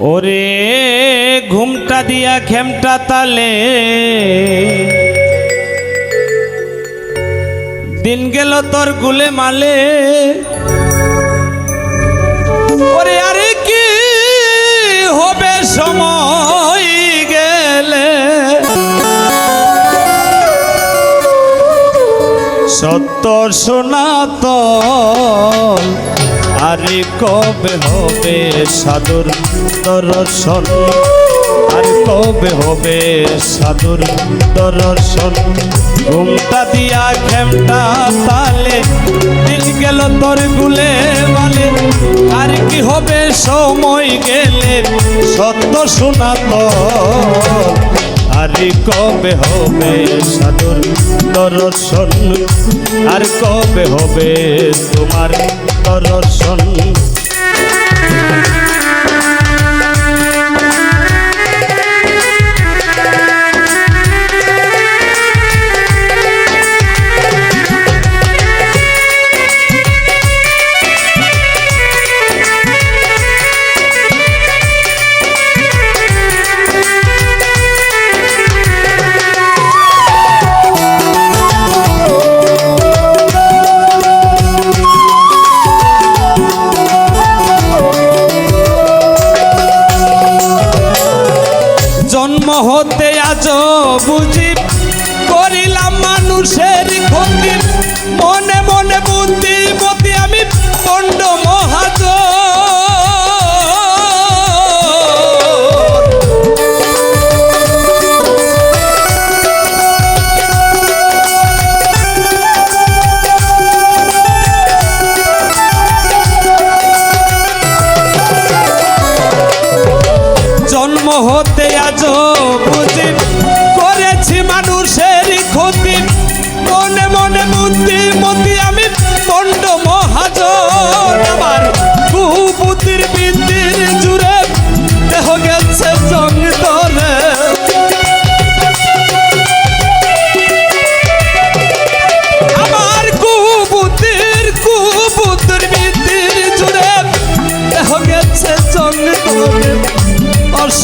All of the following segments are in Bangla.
ওরে ঘুমটা দিয়া খেমটা তালে। দিন গেল তোর গুলে মালে। ওরে আরে কি হবে সময় গেলে? সত্য সনাতন আরে কবে হবে সাধুর দর্শন? আর কবে হবে সাধুর দর্শন? ঘুমটা দিয়া খেমটা তালে, দিল গেল তোর গুলে মালে আর কি হবে সময় গেলে, সত্য সনাতন আরে কবে হবে সাধুর দর্শন? আর কবে হবে তোমার দর্শন? জন্ম হতে আজ বুঝি করিলাম মানুষের ক্ষতি মনে মনে বুদ্ধি মতি আমি পণ্ড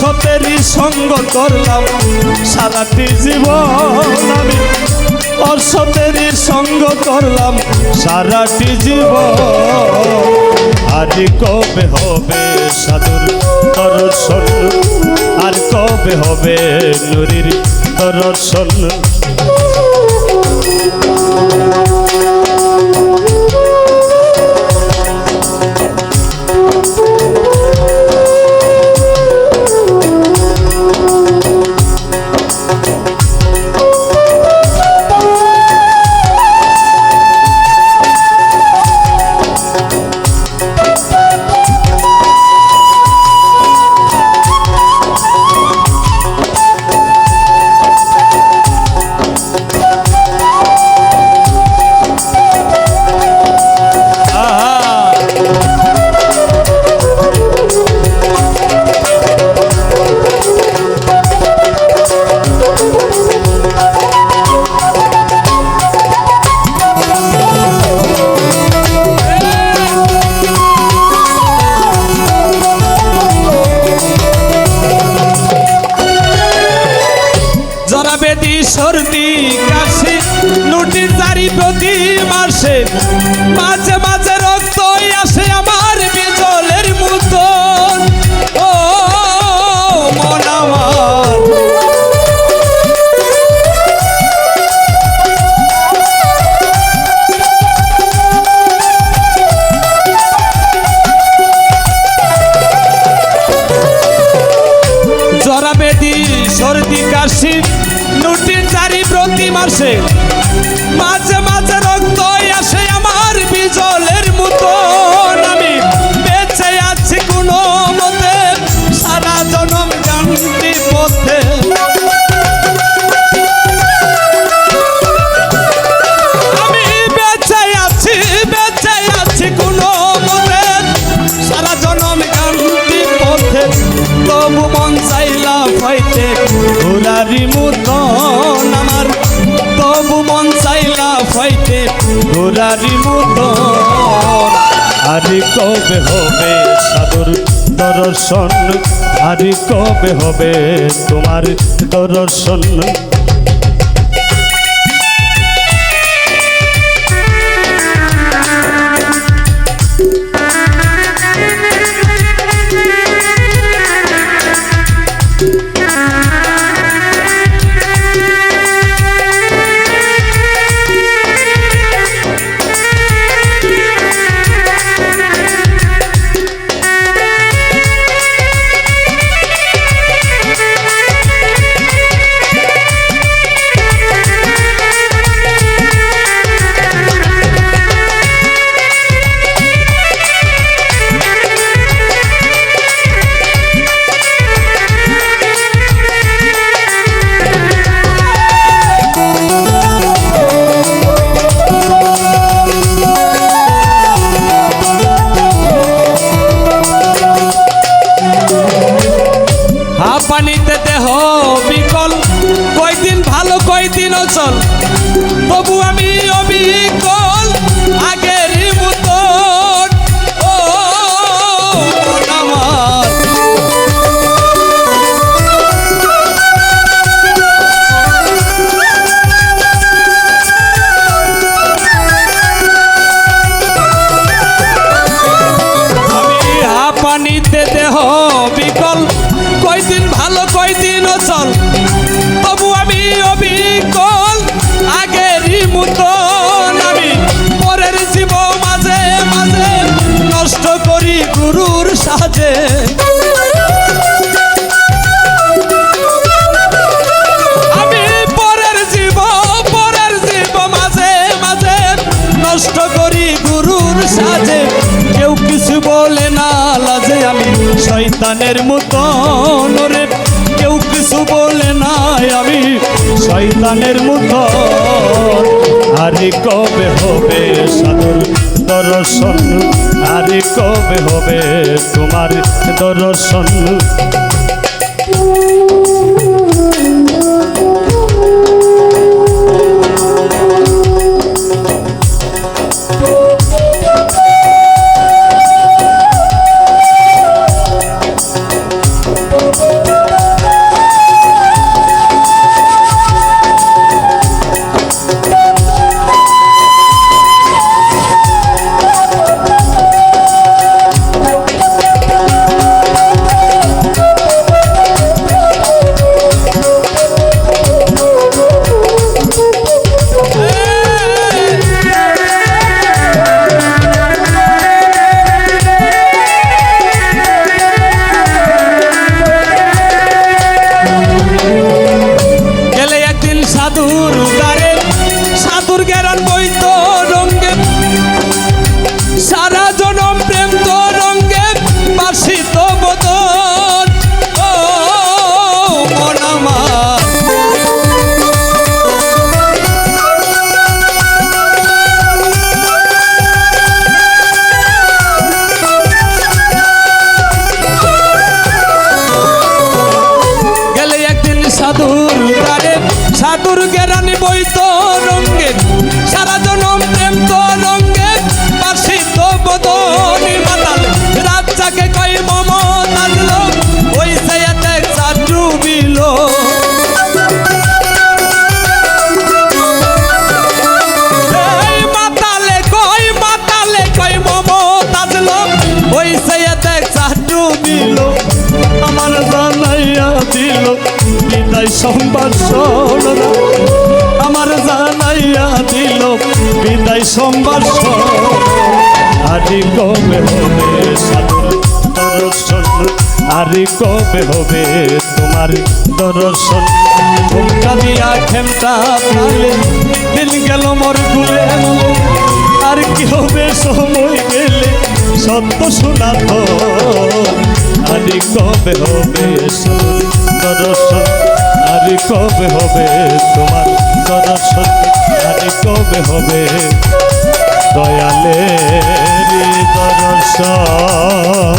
অসতেরই সঙ্গ করলাম। সারাটি জীবন আমি অসতেরই সঙ্গ করলাম। সারাটি জীবন আজ কবে হবে সাধুর দর্শন? আর কবে হবে নুরির দর্শন? সর্দি কাশি লুটির চারি প্রতি মাসে মাঝে মাঝে রক্ত আসে আমার বিজলের মতো। মতন আরে কবে হবে সাদর দর্শন? আরে কবে হবে তোমার দর্শন? পানিতে শয়তানের মতন রে। কেউ কিছু বলে না আমি শয়তানের মতন। আরে কবে হবে সাধুর দর্শন? আরে কবে হবে তোমার দর্শন? রঙ্গে সারা সম্ভাষণ আরে কবে হবে দর্শন? আরে কবে হবে তোমার দর্শন? ঝুমকা দিয়া খেমটা পালে দিল গেল মোর ঘুরে আর কি হবে সময় গেলে সত্য শোনা তো। আরে কবে হবে দর্শন? আরে কবে হবে তোমার দর্শন? আরে কবে হবে দয়ালে দর্শন।